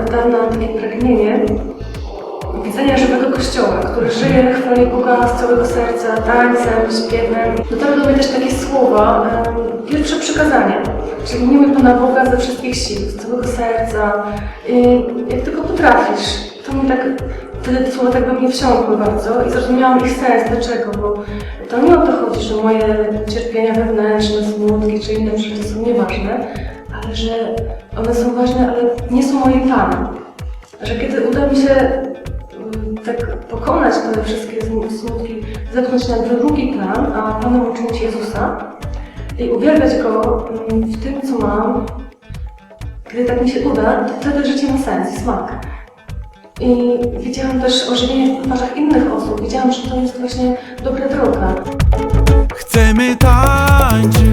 od dawna takie pragnienie widzenia żywego kościoła, który żyje, chwali Boga z całego serca, tańcem, śpiewem. Dotarły do mnie też takie słowa, pierwsze przykazanie, czyli miłuj Pana Boga ze wszystkich sił, z całego serca. I jak tylko potrafisz, to mi tak wtedy te słowa tak we mnie wsiąkły bardzo i zrozumiałam ich sens, dlaczego, bo to nie o to chodzi, że moje cierpienia wewnętrzne, smutki czy inne rzeczy są nieważne, ale że one są ważne, ale nie są moim Panem. Że kiedy uda mi się mm, tak pokonać te wszystkie smu- smutki, zepchnąć na drugi plan, a Panem uczynić Jezusa i uwielbiać Go mm, w tym, co mam, kiedy tak mi się uda, to wtedy życie ma sens i smak. I widziałam też ożywienie w twarzach innych osób. Widziałam, że to jest właśnie dobra droga. Chcemy tańczyć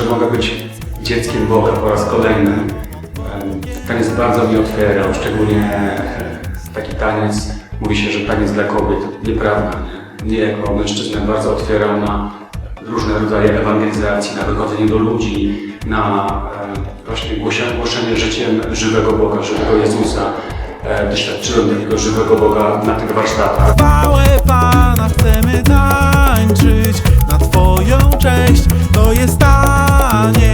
że mogę być dzieckiem Boga po raz kolejny. Taniec bardzo mi otwierał, szczególnie e, taki taniec, mówi się, że taniec dla kobiet. Nieprawda. Nie? Jako mężczyznę bardzo otwierał na różne rodzaje ewangelizacji, na wychodzenie do ludzi, na e, właśnie głoszenie, życiem żywego Boga, żywego Jezusa. E, Doświadczyłem takiego żywego Boga na tych warsztatach. chwałę Pana chcemy tańczyć na Twoją cześć. To jest taniec na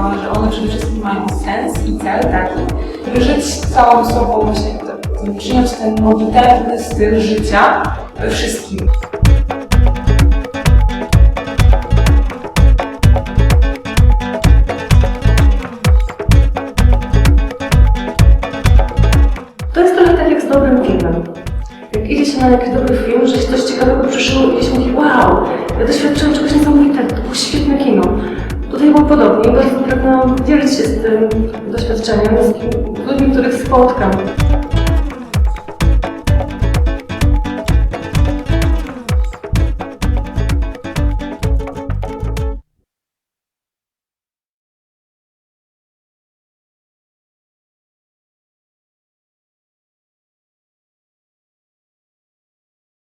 Że one przede wszystkim mają sens i cel taki, żeby żyć całą sobą, właśnie t- przyjąć ten modlitewny styl życia we wszystkim. To jest trochę tak jak z dobrym filmem. Jak idzie się na jakiś dobry film, że się coś ciekawego przyszło i się mówi wow, ja doświadczyłem czegoś niesamowitego, to było świetne kino. Tutaj było podobnie bardzo pragnęłam dzielić się z tym doświadczeniem z ludźmi, których spotkam.